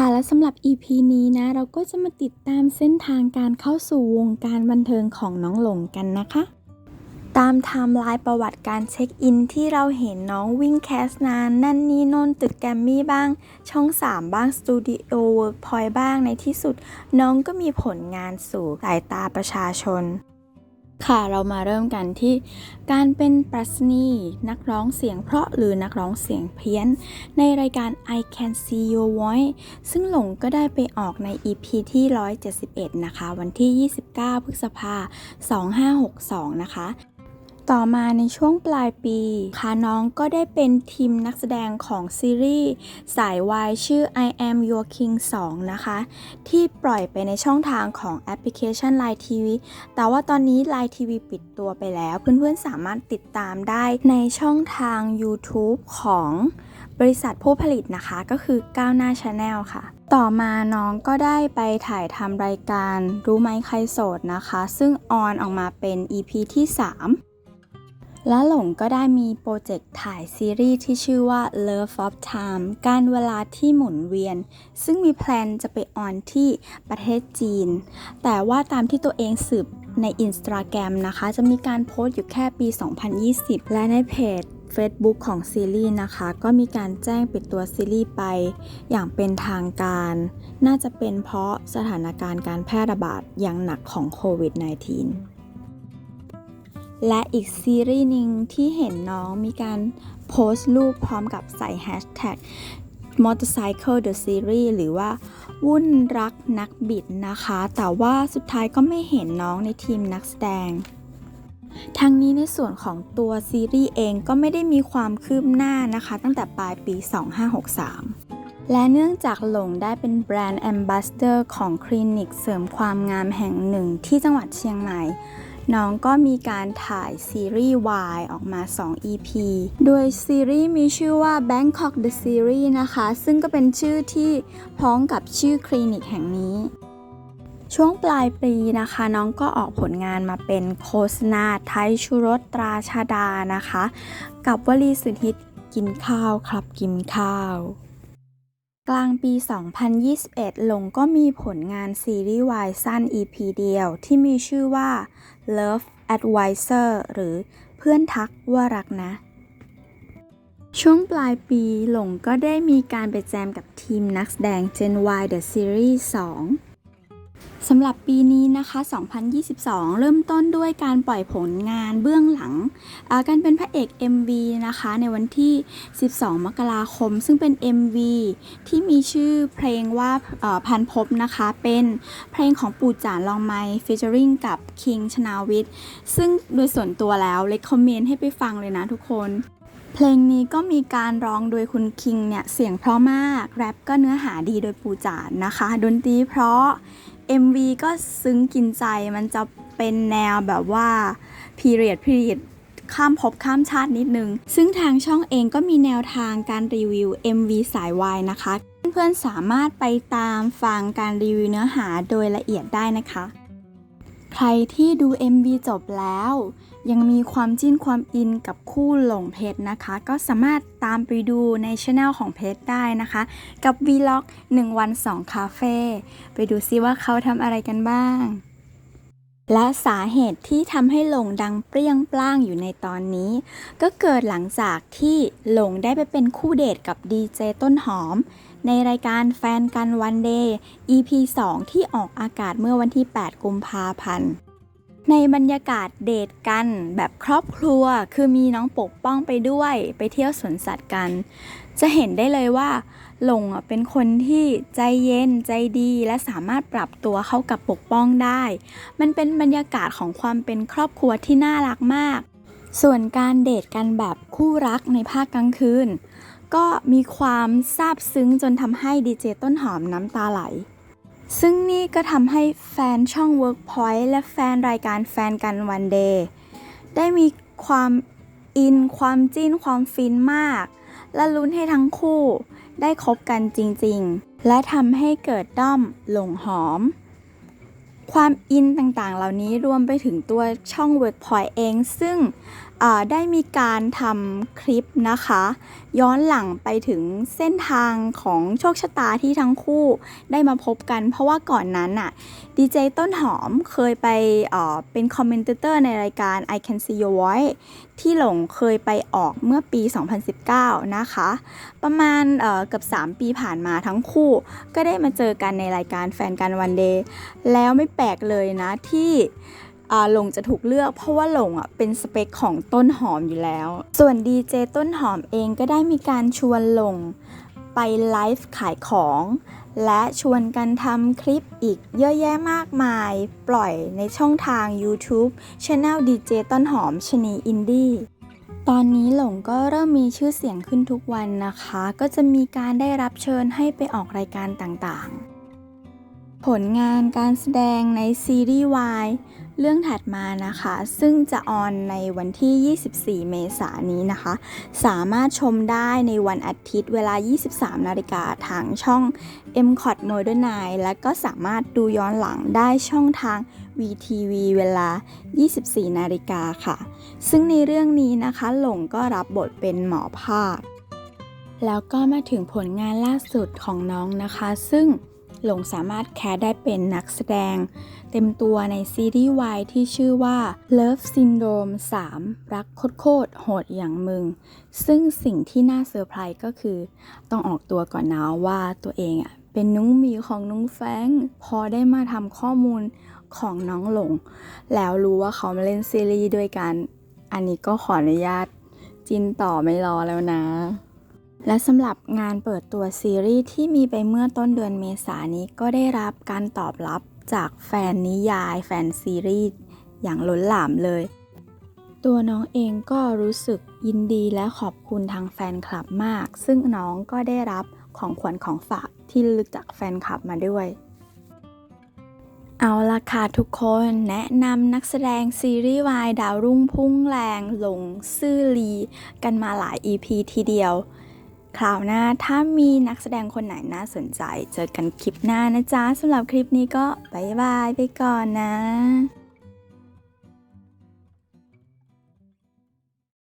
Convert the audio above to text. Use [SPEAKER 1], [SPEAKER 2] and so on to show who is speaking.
[SPEAKER 1] ค่ะและสำหรับ EP นี้นะ เราก็จะมาติดตามเส้นทางการเข้าสู่วงการบันเทิงของน้องหลงกันนะคะ ตามไทม์ไลน์ประวัติการเช็คอินที่เราเห็นน้องวิ่งแคสนาน นั่นนี่โนนตึกแกรมมี่บ้าง ช่อง 3 บ้าง สตูดิโอเวิร์กพอยบ้างในที่สุด น้องก็มีผลงานสู่สายตาประชาชน ค่ะเรามาเริ่มกันที่การเป็นปรัชนีนักร้องเสียงเพราะหรือนักร้องเสียงเพี้ยน ในรายการ I Can See Your Voice ซึ่งหลงก็ได้ไปออกใน EP ที่ 171 นะคะ วันที่ 29 พฤษภา 2562 นะคะ ต่อมาในช่วงปลายปีค่ะน้องก็ได้เป็นทีมนักแสดงของซีรีส์สายวายชื่อ I Am Your King 2 นะคะ ที่ปล่อยไปในช่องทางของแอปพลิเคชัน Line TV แต่ว่าตอนนี้ Line TV ปิดตัวไปแล้ว เพื่อนๆสามารถติดตามได้ในช่องทาง YouTube ของบริษัทผู้ผลิตนะคะก็คือก้าวหน้าชาแนลค่ะ ต่อมาน้องก็ได้ไปถ่ายทำรายการรู้ไหมใครโสดนะคะ ซึ่งออนออกมาเป็น EP ที่ 3 และหลงก็ได้มีโปรเจกต์ถ่ายซีรีส์ที่ชื่อว่า Love of Time การเวลาที่หมุนเวียน ซึ่งมีแพลนจะไปออนที่ประเทศจีน แต่ว่าตามที่ตัวเองสืบใน Instagram นะคะ จะมีการโพสต์อยู่แค่ปี 2020 และในเพจ Facebook ของซีรีส์นะคะ ก็มีการแจ้งปิดตัวซีรีส์ไป อย่างเป็นทางการ น่าจะเป็นเพราะสถานการณ์การแพร่ระบาดอย่างหนักของโควิด -19 และอีกซีรีส์หนึ่งที่เห็นน้องมีการโพสต์รูปพร้อมกับใส่แฮชแท็ก Motorcycle the Series หรือว่า วุ่นรักนักบิดนะคะ แต่ว่าสุดท้ายก็ไม่เห็นน้องในทีมนักแสดงทั้งนี้ในส่วนของตัวซีรีส์เองก็ไม่ได้มีความคืบหน้านะคะ ตั้งแต่ปลายปี 2563และเนื่องจากหลงได้เป็นแบรนด์แอมบาสเดอร์ของคลินิกเสริมความงามแห่งหนึ่งที่จังหวัดเชียงใหม่ น้องก็มีการถ่ายซีรีส์ Y ออกมา 2 EP โดยซีรีส์มีชื่อว่า Bangkok the Series นะคะ ซึ่งก็เป็นชื่อที่พ้องกับชื่อคลินิกแห่งนี้ช่วงปลายปีนะคะ น้องก็ออกผลงานมาเป็นโฆษณาไทยชูรสตราชาดานะคะ กับวลีสุดฮิตกินข้าวครับกินข้าว กลางปี 2021 หลงก็มีผลงานซีรีส์วายสั้น EP เดียว ที่มีชื่อว่า Love Advisor หรือเพื่อนทักว่ารักนะ ช่วงปลายปีหลงก็ได้มีการไปแจมกับทีมนักแสดง Gen Y The Series 2 สำหรับปีนี้นะคะ 2022 เริ่มต้นด้วยการปล่อยผลงานเบื้องหลังการเป็นพระเอก MV นะคะ ในวันที่ 12 มกราคม ซึ่งเป็น MV ที่มีชื่อเพลงว่าพันพบนะคะ เป็นเพลงของปู่จานลองไมฟีเจอริงกับคิงชนาวิทย์ซึ่งโดยส่วนตัวแล้วเล c คอมเมนต์ให้ไปฟังเลยนะทุกคนเพลงนี้ก็มีการร้องโดยคุณคิงเนี่ย เสียงเพราะมาก แรปก็เนื้อหาดีโดยปูจานนะคะ ดนตรีเพราะ MV ก็ซึ้งกินใจมันจะเป็นแนวแบบว่า period period ข้ามภพข้ามชาตินิดนึง ซึ่งทางช่องเองก็มีแนวทางการรีวิว MV สายวายนะคะ เพื่อนๆสามารถไปตามฟังการรีวิวเนื้อหาโดยละเอียดได้นะคะ ใครที่ดู MV จบแล้ว ยังมีความจิ้นความอินกับคู่หลงเพชรนะคะ ก็สามารถตามไปดูในช anel ของเพชรได้นะคะ กับ Vlog 1 วัน 2 คาเฟ่ไปดูซิว่าเขาทำอะไรกันบ้าง และสาเหตุที่ทำให้หลงดังเปรี้ยงปร้างอยู่ในตอนนี้ ก็เกิดหลังจากที่หลงได้ไปเป็นคู่เดทกับดีเจต้นหอมในรายการแฟนกันวันเดย์ EP 2 ที่ออกอากาศเมื่อวันที่ 8 กุมภาพันธ์ ในบรรยากาศเดทกันแบบครอบครัว คือมีน้องปกป้องไปด้วยไปเที่ยวสวนสัตว์กัน จะเห็นได้เลยว่าหลงเป็นคนที่ใจเย็นใจดีและสามารถปรับตัวเข้ากับปกป้องได้ มันเป็นบรรยากาศของความเป็นครอบครัวที่น่ารักมาก ส่วนการเดทกันแบบคู่รักในภาคกลางคืน ก็มีความซาบซึ้งจนทำให้ดีเจต้นหอมน้ำตาไหล ซึ่งนี่ก็ทำให้แฟนช่อง Workpoint และแฟนรายการแฟนกันวันเดย์ได้มีความอิน ความจิ้น ความฟินมาก และลุ้นให้ทั้งคู่ได้คบกันจริงๆ และทำให้เกิดด้อมหลงหอม ความอินต่างๆ เหล่านี้รวมไปถึงตัวช่อง Workpoint เอง ซึ่ง ได้มีการทำคลิปนะคะ ย้อนหลังไปถึงเส้นทางของโชคชะตาที่ทั้งคู่ได้มาพบกัน เพราะว่าก่อนนั้นน่ะดีเจต้นหอมเคยไปเป็นคอมเมนเตอร์ในรายการ I Can See Your Voice ที่หลงเคยไปออกเมื่อปี 2019 นะคะ ประมาณเอ่อบ 3 ปีผ่านมาทั้งคู่ ก็ได้มาเจอกันในรายการแฟนกันวันเดย์แล้วไม่แปลกเลยนะที่ หลงจะถูกเลือกเพราะว่าหลงอะเป็นสเปคของต้นหอมอยู่แล้ว ส่วนดีเจต้นหอมเองก็ได้มีการชวนหลงไปไลฟ์ขายของ และชวนกันทำคลิปอีกเยอะแยะมากมาย ปล่อยในช่องทาง YouTube Channel DJ ต้นหอมชนีอินดี้ตอนนี้หลงก็เริ่มมีชื่อเสียงขึ้นทุกวันนะคะ ก็จะมีการได้รับเชิญให้ไปออกรายการต่างๆ ผลงานการแสดงในซีรีส์ Y เรื่องถัดมานะคะ ซึ่งจะออนในวันที่ 24 เมษายนนี้นะคะ สามารถชมได้ในวันอาทิตย์เวลา 23 นาฬิกาทางช่อง m c o t Modern Night และก็สามารถดูย้อนหลังได้ช่องทาง VTV เวลา 24 นาฬิกาค่ะ ซึ่งในเรื่องนี้นะคะ หลงก็รับบทเป็นหมอภาค แล้วก็มาถึงผลงานล่าสุดของน้องนะคะ ซึ่ง หลงสามารถแคสได้เป็นนักแสดง เต็มตัวในซีรีส์วายที่ชื่อว่า Love Syndrome 3 รักโคตรโหดอย่างมึง ซึ่งสิ่งที่น่าเซอร์ไพรส์ก็คือ ต้องออกตัวก่อนนะว่าตัวเองอะเป็นนุ้งมีของนุ้งแฟงพอได้มาทำข้อมูลของน้องหลง แล้วรู้ว่าเขามาเล่นซีรีส์ด้วยกัน อันนี้ก็ขออนุญาตจินต่อไม่รอแล้วนะ และสำหรับงานเปิดตัวซีรีส์ที่มีไปเมื่อต้นเดือนเมษายนนี้ก็ได้รับการตอบรับจากแฟนนิยาย แฟนซีรีส์อย่างล้นหลามเลย ตัวน้องเองก็รู้สึกยินดีและขอบคุณทางแฟนคลับมาก ซึ่งน้องก็ได้รับของขวัญของฝากที่ระลึกจากแฟนคลับมาด้วย เอาละค่ะทุกคนแนะนำนักแสดงซีรีส์วายดาวรุ่งพุ่งแรง หลงซื่อลี กันมาหลาย EP ทีเดียว คราวหน้าถ้ามีนักแสดงคนไหนน่าสนใจ เจอกันคลิปหน้านะจ๊ะสำหรับคลิปนี้ก็บายบายไปก่อนนะ